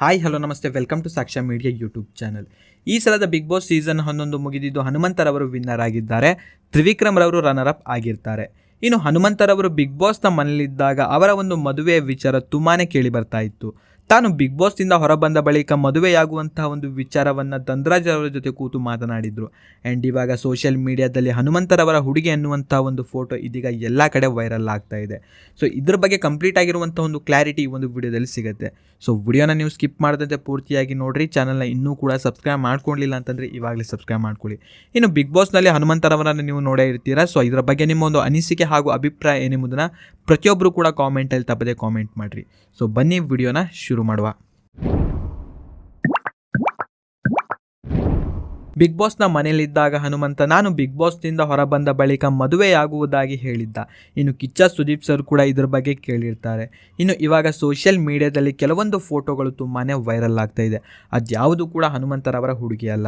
Hi, hello, ನಮಸ್ತೆ. Welcome to Sakshya media YouTube channel. ಈ ಸಲದ ಬಿಗ್ ಬಾಸ್ ಸೀಸನ್ ಹನ್ನೊಂದು ಮುಗಿದಿದ್ದು ಹನುಮಂತರವರು ವಿನ್ನರ್ ಆಗಿದ್ದಾರೆ. ತ್ರಿವಿಕ್ರಮ್ ರವರು ರನ್ನರ್ ಅಪ್ ಆಗಿರ್ತಾರೆ. ಇನ್ನು ಹನುಮಂತರವರು ಬಿಗ್ ಬಾಸ್ನ ಮನೆಯಲ್ಲಿದ್ದಾಗ ಅವರ ಒಂದು ಮದುವೆಯ ವಿಚಾರ ತುಂಬಾ ಕೇಳಿ ಬರ್ತಾ ಇತ್ತು. ತಾನು ಬಿಗ್ ಬಾಸ್ನಿಂದ ಹೊರಬಂದ ಬಳಿಕ ಮದುವೆಯಾಗುವಂತಹ ಒಂದು ವಿಚಾರವನ್ನು ಧನ್ರಾಜ್ ಅವರ ಜೊತೆ ಕೂತು ಮಾತನಾಡಿದರು. ಆ್ಯಂಡ್ ಇವಾಗ ಸೋಷಿಯಲ್ ಮೀಡಿಯಾದಲ್ಲಿ ಹನುಮಂತರವರ ಹುಡುಗಿ ಅನ್ನುವಂಥ ಒಂದು ಫೋಟೋ ಇದೀಗ ಎಲ್ಲ ಕಡೆ ವೈರಲ್ ಆಗ್ತಾ ಇದೆ. ಸೊ ಇದ್ರ ಬಗ್ಗೆ ಕಂಪ್ಲೀಟ್ ಆಗಿರುವಂಥ ಒಂದು ಕ್ಲಾರಿಟಿ ಈ ಒಂದು ವಿಡಿಯೋದಲ್ಲಿ ಸಿಗುತ್ತೆ. ಸೊ ವಿಡಿಯೋನ ನೀವು ಸ್ಕಿಪ್ ಮಾಡದಂತೆ ಪೂರ್ತಿಯಾಗಿ ನೋಡಿರಿ. ಚಾನಲ್ನ ಇನ್ನೂ ಕೂಡ ಸಬ್ಸ್ಕ್ರೈಬ್ ಮಾಡ್ಕೊಂಡಿಲ್ಲ ಅಂತಂದರೆ ಇವಾಗಲೇ ಸಬ್ಸ್ಕ್ರೈಬ್ ಮಾಡ್ಕೊಳ್ಳಿ. ಇನ್ನು ಬಿಗ್ ಬಾಸ್ನಲ್ಲಿ ಹನುಮಂತರವರನ್ನು ನೀವು ನೋಡೇ ಇರ್ತೀರಾ? ಸೊ ಇದರ ಬಗ್ಗೆ ನಿಮ್ಮ ಒಂದು ಅನಿಸಿಕೆ ಹಾಗೂ ಅಭಿಪ್ರಾಯ ಏನೆಂಬುದನ್ನು ಪ್ರತಿಯೊಬ್ಬರು ಕೂಡ ಕಾಮೆಂಟಲ್ಲಿ ತಪ್ಪದೆ ಕಾಮೆಂಟ್ ಮಾಡಿರಿ. ಸೊ ಬನ್ನಿ ವಿಡಿಯೋನ ಶುರು ಮಾಡುವ. ಬಿಗ್ ಬಾಸ್ನ ಮನೆಯಲ್ಲಿದ್ದಾಗ ಹನುಮಂತ, ನಾನು ಬಿಗ್ ಬಾಸ್ನಿಂದ ಹೊರಬಂದ ಬಳಿಕ ಮದುವೆಯಾಗುವುದಾಗಿ ಹೇಳಿದ್ದ. ಇನ್ನು ಕಿಚ್ಚ ಸುದೀಪ್ ಸರ್ ಕೂಡ ಇದ್ರ ಬಗ್ಗೆ ಕೇಳಿರ್ತಾರೆ. ಇನ್ನು ಇವಾಗ ಸೋಷಿಯಲ್ ಮೀಡಿಯಾದಲ್ಲಿ ಕೆಲವೊಂದು ಫೋಟೋಗಳು ತುಂಬಾ ವೈರಲ್ ಆಗ್ತಾ ಇದೆ. ಅದ್ಯಾವುದು ಕೂಡ ಹನುಮಂತರವರ ಹುಡುಗಿಯಲ್ಲ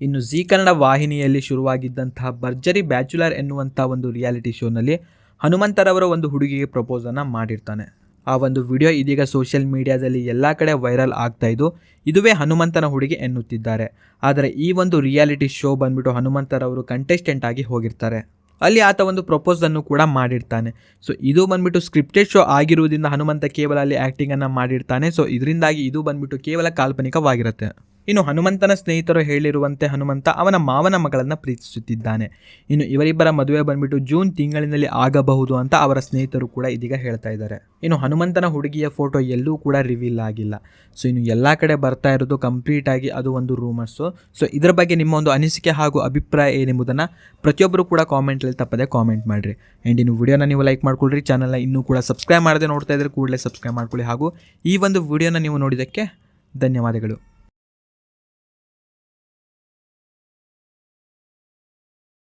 ಇನ್ನು ಜೀ ಕನ್ನಡ ವಾಹಿನಿಯಲ್ಲಿ ಶುರುವಾಗಿದ್ದಂತಹ ಭರ್ಜರಿ ಬ್ಯಾಚುಲರ್ ಎನ್ನುವಂಥ ಒಂದು ರಿಯಾಲಿಟಿ ಶೋನಲ್ಲಿ ಹನುಮಂತರವರ ಒಂದು ಹುಡುಗಿಗೆ ಪ್ರಪೋಸನ್ನು ಮಾಡಿರ್ತಾನೆ. ಆ ಒಂದು ವಿಡಿಯೋ ಇದೀಗ ಸೋಷಿಯಲ್ ಮೀಡಿಯಾದಲ್ಲಿ ಎಲ್ಲ ಕಡೆ ವೈರಲ್ ಆಗ್ತಾ ಇದ್ದು, ಇದುವೇ ಹನುಮಂತನ ಹುಡುಗಿ ಎನ್ನುತ್ತಿದ್ದಾರೆ. ಆದರೆ ಈ ಒಂದು ರಿಯಾಲಿಟಿ ಶೋ ಬಂದ್ಬಿಟ್ಟು ಹನುಮಂತರವರು ಕಂಟೆಸ್ಟೆಂಟ್ ಆಗಿ ಹೋಗಿರ್ತಾರೆ. ಅಲ್ಲಿ ಆತ ಒಂದು ಪ್ರಪೋಸನ್ನು ಕೂಡ ಮಾಡಿರ್ತಾನೆ. ಸೊ ಇದು ಬಂದ್ಬಿಟ್ಟು ಸ್ಕ್ರಿಪ್ಟೆಡ್ ಶೋ ಆಗಿರುವುದರಿಂದ ಹನುಮಂತ ಕೇವಲ ಅಲ್ಲಿ ಆ್ಯಕ್ಟಿಂಗನ್ನು ಮಾಡಿರ್ತಾನೆ. ಸೊ ಇದರಿಂದಾಗಿ ಇದು ಬಂದ್ಬಿಟ್ಟು ಕೇವಲ ಕಾಲ್ಪನಿಕವಾಗಿರುತ್ತೆ. ಇನ್ನು ಹನುಮಂತನ ಸ್ನೇಹಿತರು ಹೇಳಿರುವಂತೆ ಹನುಮಂತ ಅವನ ಮಾವನ ಮಗಳನ್ನು ಪ್ರೀತಿಸುತ್ತಿದ್ದಾನೆ. ಇನ್ನು ಇವರಿಬ್ಬರ ಮದುವೆ ಬಂದ್ಬಿಟ್ಟು ಜೂನ್ ತಿಂಗಳಿನಲ್ಲಿ ಆಗಬಹುದು ಅಂತ ಅವರ ಸ್ನೇಹಿತರು ಕೂಡ ಇದೀಗ ಹೇಳ್ತಾ ಇದ್ದಾರೆ. ಇನ್ನು ಹನುಮಂತನ ಹುಡುಗಿಯ ಫೋಟೋ ಎಲ್ಲೂ ಕೂಡ ರಿವೀಲ್ ಆಗಿಲ್ಲ. ಸೊ ಇನ್ನು ಎಲ್ಲ ಕಡೆ ಬರ್ತಾ ಇರೋದು ಕಂಪ್ಲೀಟ್ ಆಗಿ ಅದು ಒಂದು ರೂಮರ್ಸು ಸೊ ಇದರ ಬಗ್ಗೆ ನಿಮ್ಮ ಒಂದು ಅನಿಸಿಕೆ ಹಾಗೂ ಅಭಿಪ್ರಾಯ ಏನೆಂಬುದನ್ನು ಪ್ರತಿಯೊಬ್ಬರು ಕೂಡ ಕಾಮೆಂಟಲ್ಲಿ ತಪ್ಪದೆ ಕಾಮೆಂಟ್ ಮಾಡಿರಿ. ಆ್ಯಂಡ್ ಇನ್ನು ವಿಡಿಯೋನ ನೀವು ಲೈಕ್ ಮಾಡ್ಕೊಳ್ರಿ ಚಾನಲ್ನ ಇನ್ನೂ ಕೂಡ ಸಬ್ಸ್ಕ್ರೈಬ್ ಮಾಡದೆ ನೋಡ್ತಾ ಇದ್ರೆ ಕೂಡಲೇ ಸಬ್ಸ್ಕ್ರೈಬ್ ಮಾಡ್ಕೊಳ್ಳಿ ಹಾಗೂ ಈ ಒಂದು ವಿಡಿಯೋನ ನೀವು ನೋಡಿದ್ದಕ್ಕೆ ಧನ್ಯವಾದಗಳು.